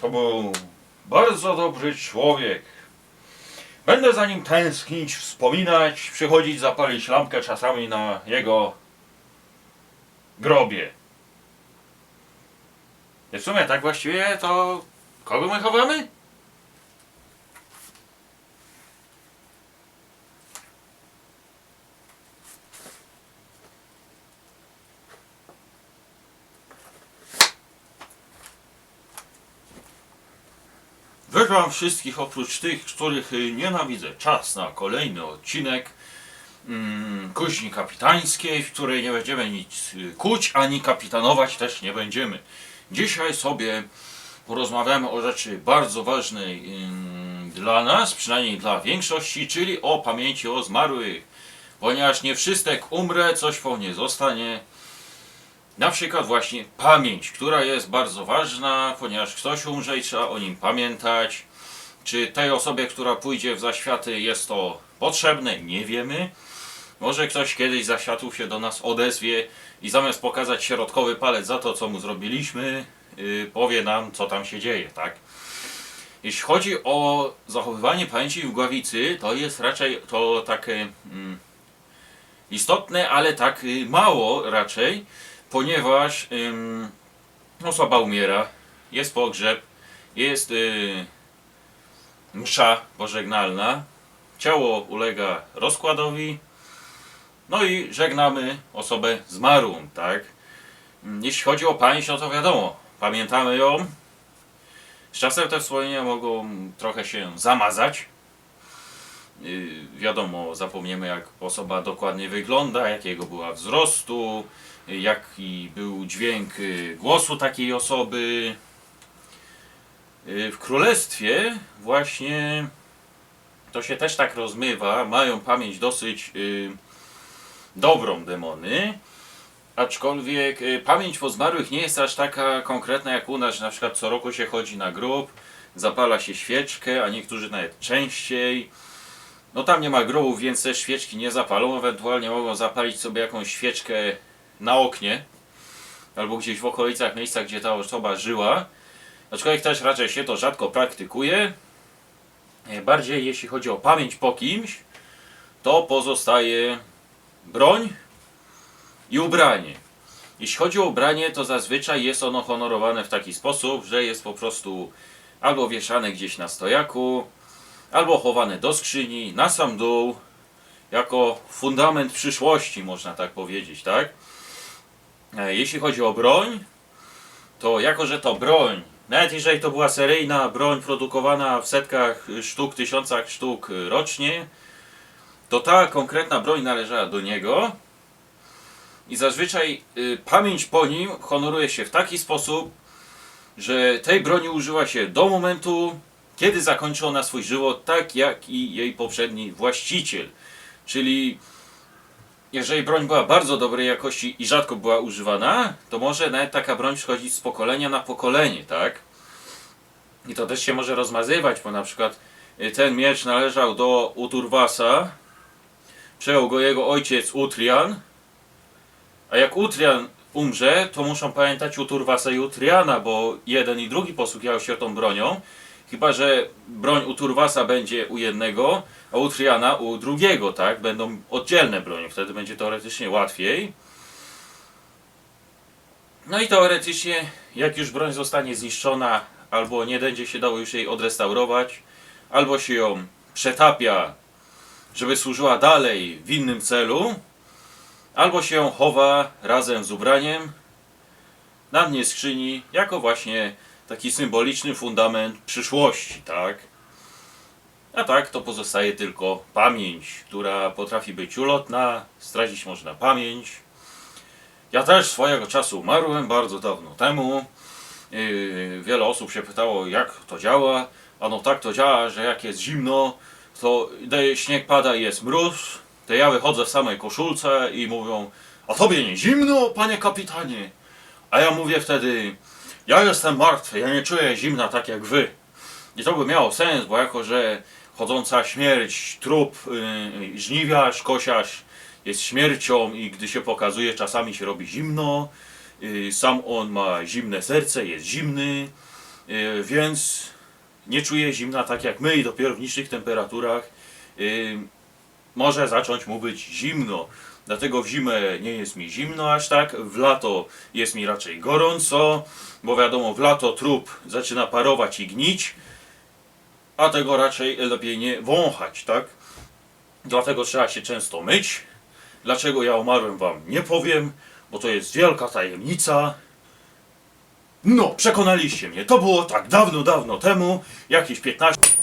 To był bardzo dobry człowiek. Będę za nim tęsknić, wspominać, przychodzić zapalić lampkę czasami na jego grobie. I w sumie tak właściwie to kogo my chowamy? Wyrwam wszystkich oprócz tych, których y, nienawidzę. Czas na kolejny odcinek mm, kuźni kapitańskiej, w której nie będziemy nic y, kuć, ani kapitanować też nie będziemy. Dzisiaj sobie porozmawiamy o rzeczy bardzo ważnej ym, dla nas, przynajmniej dla większości, czyli o pamięci o zmarłych. Ponieważ nie wszystek umrę, coś po mnie zostanie. Na przykład właśnie pamięć, która jest bardzo ważna, ponieważ ktoś umrze i trzeba o nim pamiętać. Czy tej osobie, która pójdzie w zaświaty jest to potrzebne? Nie wiemy. Może ktoś kiedyś zaświatów się do nas odezwie i zamiast pokazać środkowy palec za to, co mu zrobiliśmy, yy, powie nam, co tam się dzieje, tak? Jeśli chodzi o zachowywanie pamięci w gławicy, to jest raczej to takie mm, istotne, ale tak y, mało raczej, ponieważ ym, osoba umiera, jest pogrzeb, jest y, msza pożegnalna, ciało ulega rozkładowi, no i żegnamy osobę zmarłą, tak? Jeśli chodzi o pamięć, no to wiadomo, pamiętamy ją. Z czasem te wspomnienia mogą trochę się zamazać. Yy, wiadomo, zapomniemy jak osoba dokładnie wygląda, jakiego była wzrostu, jaki był dźwięk yy, głosu takiej osoby. Yy, W królestwie właśnie to się też tak rozmywa, mają pamięć dosyć yy, dobrą demony, aczkolwiek pamięć po zmarłych nie jest aż taka konkretna jak u nas, na przykład co roku się chodzi na grób, zapala się świeczkę, a niektórzy nawet częściej. No tam nie ma grobów, więc te świeczki nie zapalą, ewentualnie mogą zapalić sobie jakąś świeczkę na oknie, albo gdzieś w okolicach miejsca, gdzie ta osoba żyła. Aczkolwiek też raczej się to rzadko praktykuje. E, Bardziej jeśli chodzi o pamięć po kimś, to pozostaje broń i ubranie. Jeśli chodzi o ubranie, to zazwyczaj jest ono honorowane w taki sposób, że jest po prostu albo wieszane gdzieś na stojaku, albo chowane do skrzyni, na sam dół, jako fundament przyszłości, można tak powiedzieć, tak? E, Jeśli chodzi o broń, to jako, że to broń, nawet jeżeli to była seryjna broń produkowana w setkach sztuk, tysiącach sztuk rocznie, to ta konkretna broń należała do niego i zazwyczaj y, pamięć po nim honoruje się w taki sposób, że tej broni używa się do momentu, kiedy zakończy ona swój żywot, tak jak i jej poprzedni właściciel. Czyli jeżeli broń była bardzo dobrej jakości i rzadko była używana, to może nawet taka broń przechodzić z pokolenia na pokolenie, tak? I to też się może rozmazywać, bo na przykład y, ten miecz należał do Uturwasa, przejął go jego ojciec Utrian, a jak Utrian umrze, to muszą pamiętać Uturwasa i Utriana, bo jeden i drugi posługiwał się tą bronią. Chyba, że broń Uturwasa będzie u jednego, a Utriana u drugiego, tak? Będą oddzielne bronie, wtedy będzie teoretycznie łatwiej. No i teoretycznie, jak już broń zostanie zniszczona, albo nie będzie się dało już jej odrestaurować, albo się ją przetapia, żeby służyła dalej w innym celu, albo się ją chowa razem z ubraniem na dnie skrzyni, jako właśnie taki symboliczny fundament przyszłości, tak? A tak to pozostaje tylko pamięć, która potrafi być ulotna, stracić można pamięć. Ja też swojego czasu umarłem bardzo dawno temu. Yy, wiele osób się pytało, jak to działa. A no tak to działa, że jak jest zimno, to śnieg pada i jest mróz, to ja wychodzę w samej koszulce i mówią, a tobie nie zimno, panie kapitanie? A ja mówię wtedy, ja jestem martwy, ja nie czuję zimna tak jak wy. I to by miało sens, bo jako, że chodząca śmierć, trup, yy, żniwiarz, kosiarz jest śmiercią i gdy się pokazuje, czasami się robi zimno. Yy, sam on ma zimne serce, jest zimny. y, więc nie czuje zimna tak jak my i dopiero w niższych temperaturach y, może zacząć mu być zimno. Dlatego w zimę nie jest mi zimno aż tak, w lato jest mi raczej gorąco, bo wiadomo, w lato trup zaczyna parować i gnić, a tego raczej lepiej nie wąchać, tak? Dlatego trzeba się często myć. Dlaczego ja umarłem wam nie powiem, bo to jest wielka tajemnica. No, przekonaliście mnie. To było tak dawno, dawno temu, jakieś 15